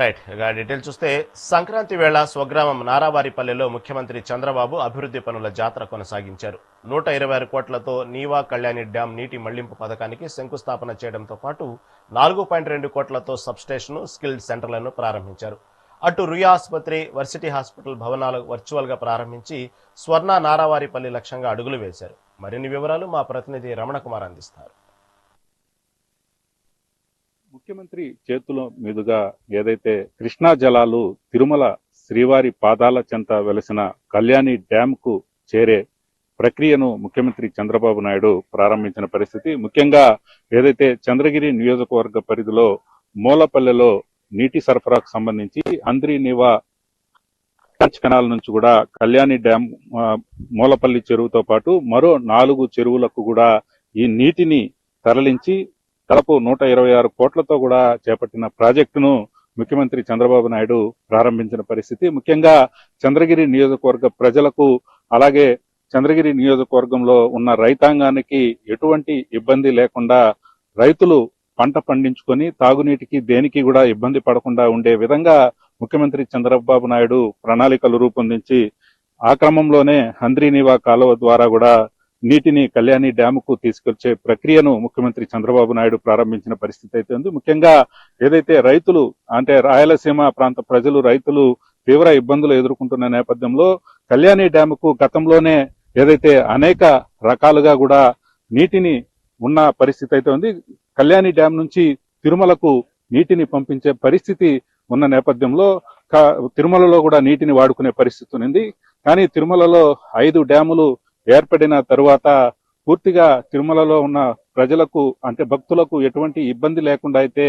Right ఇక detail చూస్తే సంక్రాంతి వేళ స్వగ్రామం నారావారిపల్లెలో ముఖ్యమంత్రి చంద్రబాబు అభివృద్ధి పనుల జాతర కొనసాగించారు. నూట ఇరవై ఆరు కోట్లతో నీవా కళ్యాణి డ్యాం నీటి మళ్ళింపు పథకానికి శంకుస్థాపన చేయడంతో పాటు నాలుగు పాయింట్ రెండు కోట్లతో సబ్స్టేషన్ స్కిల్డ్ సెంటర్లను ప్రారంభించారు. అటు రుయా ఆసుపత్రి వర్సిటీ హాస్పిటల్ భవనాలు వర్చువల్గా ప్రారంభించి స్వర్ణ నారావారిపల్లి లక్ష్యంగా అడుగులు వేశారు. మరిన్ని వివరాలు మా ప్రతినిధి రమణ కుమార్ అందిస్తారు. ముఖ్యమంత్రి చేతుల మీదుగా ఏదైతే కృష్ణా జలాలు తిరుమల శ్రీవారి పాదాల చెంత వెలసిన కళ్యాణి డ్యాంకు చేరే ప్రక్రియను ముఖ్యమంత్రి చంద్రబాబు నాయుడు ప్రారంభించిన పరిస్థితి. ముఖ్యంగా ఏదైతే చంద్రగిరి నియోజకవర్గ పరిధిలో మూలపల్లెలో నీటి సరఫరాకు సంబంధించి అంద్రి నివా టచ్ కెనాల్ నుంచి కూడా కళ్యాణి డ్యామ్ మూలపల్లి చెరువుతో పాటు మరో నాలుగు చెరువులకు కూడా ఈ నీటిని తరలించి దాదాపు నూట ఇరవై ఆరు కోట్లతో కూడా చేపట్టిన ప్రాజెక్టును ముఖ్యమంత్రి చంద్రబాబు నాయుడు ప్రారంభించిన పరిస్థితి. ముఖ్యంగా చంద్రగిరి నియోజకవర్గ ప్రజలకు అలాగే చంద్రగిరి నియోజకవర్గంలో ఉన్న రైతాంగానికి ఎటువంటి ఇబ్బంది లేకుండా రైతులు పంట పండించుకొని తాగునీటికి దేనికి కూడా ఇబ్బంది పడకుండా ఉండే విధంగా ముఖ్యమంత్రి చంద్రబాబు నాయుడు ప్రణాళికలు రూపొందించి ఆ క్రమంలోనే హంద్రీనివా కాలువ ద్వారా కూడా నీటిని కళ్యాణి డ్యాముకు తీసుకొచ్చే ప్రక్రియను ముఖ్యమంత్రి చంద్రబాబు నాయుడు ప్రారంభించిన పరిస్థితి అయితే ఉంది. ముఖ్యంగా ఏదైతే రైతులు అంటే రాయలసీమ ప్రాంత ప్రజలు రైతులు తీవ్ర ఇబ్బందులు ఎదుర్కొంటున్న నేపథ్యంలో కళ్యాణి డ్యాముకు గతంలోనే ఏదైతే అనేక రకాలుగా కూడా నీటిని ఉన్న పరిస్థితి అయితే ఉంది. కళ్యాణి డ్యాం నుంచి తిరుమలకు నీటిని పంపించే పరిస్థితి ఉన్న నేపథ్యంలో తిరుమలలో కూడా నీటిని వాడుకునే పరిస్థితి ఉంది. కానీ తిరుమలలో ఐదు డ్యాములు ఏర్పడిన తరువాత పూర్తిగా తిరుమలలో ఉన్న ప్రజలకు అంటే భక్తులకు ఎటువంటి ఇబ్బంది లేకుండా అయితే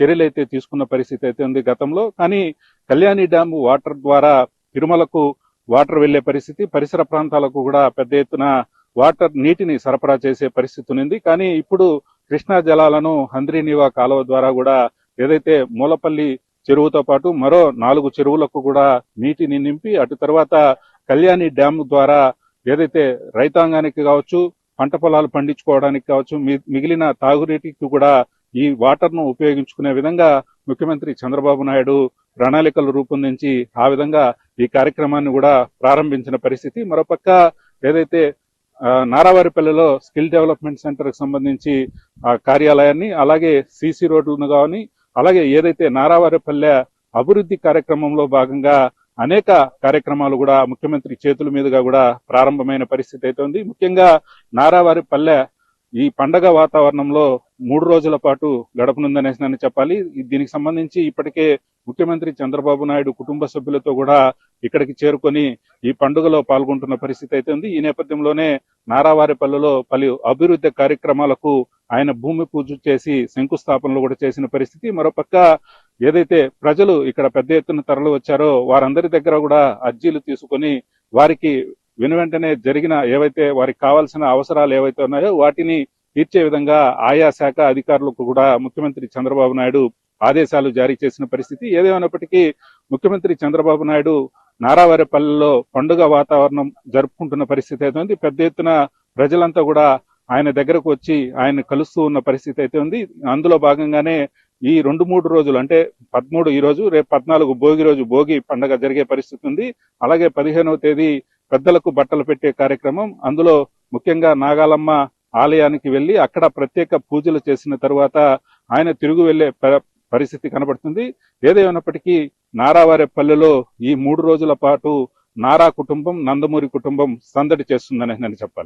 చర్యలైతే తీసుకున్న పరిస్థితి అయితే ఉంది గతంలో. కానీ కళ్యాణి డ్యామ్ వాటర్ ద్వారా తిరుమలకు వాటర్ వెళ్ళే పరిస్థితి పరిసర ప్రాంతాలకు కూడా పెద్ద ఎత్తున వాటర్ నీటిని సరఫరా చేసే పరిస్థితి ఉంది కానీ ఇప్పుడు కృష్ణా జలాలను హంద్రీనివా కాలువ ద్వారా కూడా ఏదైతే మూలపల్లి చెరువుతో పాటు మరో నాలుగు చెరువులకు కూడా నీటిని నింపి అటు తర్వాత కళ్యాణి డ్యామ్ ద్వారా ఏదైతే రైతాంగానికి కావచ్చు పంట పొలాలు పండించుకోవడానికి కావచ్చు మిగిలిన తాగునీటికి కూడా ఈ వాటర్ను ఉపయోగించుకునే విధంగా ముఖ్యమంత్రి చంద్రబాబు నాయుడు ప్రణాళికలు రూపొందించి ఆ విధంగా ఈ కార్యక్రమాన్ని కూడా ప్రారంభించిన పరిస్థితి. మరోపక్క ఏదైతే ఆ, నారావారిపల్లెలో స్కిల్ డెవలప్మెంట్ సెంటర్కి సంబంధించి ఆ కార్యాలయాన్ని అలాగే సీసీ రోడ్లను కానీ అలాగే ఏదైతే నారావారిపల్లె అభివృద్ధి కార్యక్రమంలో భాగంగా అనేక కార్యక్రమాలు కూడా ముఖ్యమంత్రి చేతుల మీదుగా కూడా ప్రారంభమైన పరిస్థితి అయితే ఉంది ముఖ్యంగా నారావారి పల్లె ఈ పండగ వాతావరణంలో మూడు రోజుల పాటు గడపనుందనేసి నన్ను చెప్పాలి దీనికి సంబంధించి ఇప్పటికే ముఖ్యమంత్రి చంద్రబాబు నాయుడు కుటుంబ సభ్యులతో కూడా ఇక్కడికి చేరుకొని ఈ పండుగలో పాల్గొంటున్న పరిస్థితి అయితే ఉంది ఈ నేపథ్యంలోనే నారావారిపల్లెలో పలు అభివృద్ధి కార్యక్రమాలకు ఆయన భూమి పూజ చేసి శంకుస్థాపనలు కూడా చేసిన పరిస్థితి. మరోపక్క ఏదైతే ప్రజలు ఇక్కడ పెద్ద ఎత్తున తరలి వచ్చారో వారందరి దగ్గర కూడా అర్జీలు తీసుకొని వారికి వెను వెంటనే జరిగిన ఏవైతే వారికి కావాల్సిన అవసరాలు ఏవైతే ఉన్నాయో వాటిని తీర్చే విధంగా ఆయా శాఖ అధికారులకు కూడా ముఖ్యమంత్రి చంద్రబాబు నాయుడు ఆదేశాలు జారీ చేసిన పరిస్థితి ఏదేమైనప్పటికీ ముఖ్యమంత్రి చంద్రబాబు నాయుడు నారావారిపల్లెలో పండుగ వాతావరణం జరుపుకుంటున్న పరిస్థితి అయితే ఉంది. పెద్ద ఎత్తున ప్రజలంతా కూడా ఆయన దగ్గరకు వచ్చి ఆయన కలుస్తూ ఉన్న పరిస్థితి అయితే ఉంది. అందులో భాగంగానే ఈ రెండు మూడు రోజులు అంటే పదమూడు ఈ రోజు రేపు పద్నాలుగు భోగి రోజు భోగి పండగ జరిగే పరిస్థితి ఉంది. అలాగే పదిహేనవ తేదీ పెద్దలకు బట్టలు పెట్టే కార్యక్రమం. అందులో ముఖ్యంగా నాగాలమ్మ ఆలయానికి వెళ్ళి అక్కడ ప్రత్యేక పూజలు చేసిన తర్వాత ఆయన తిరుగు వెళ్ళే ప- పరిస్థితి కనబడుతుంది. ఏదేమైనప్పటికీ నారావారి పల్లెలో ఈ మూడు రోజుల పాటు నారా కుటుంబం నందమూరి కుటుంబం సందడి చేస్తుందని నేను చెప్పాలి.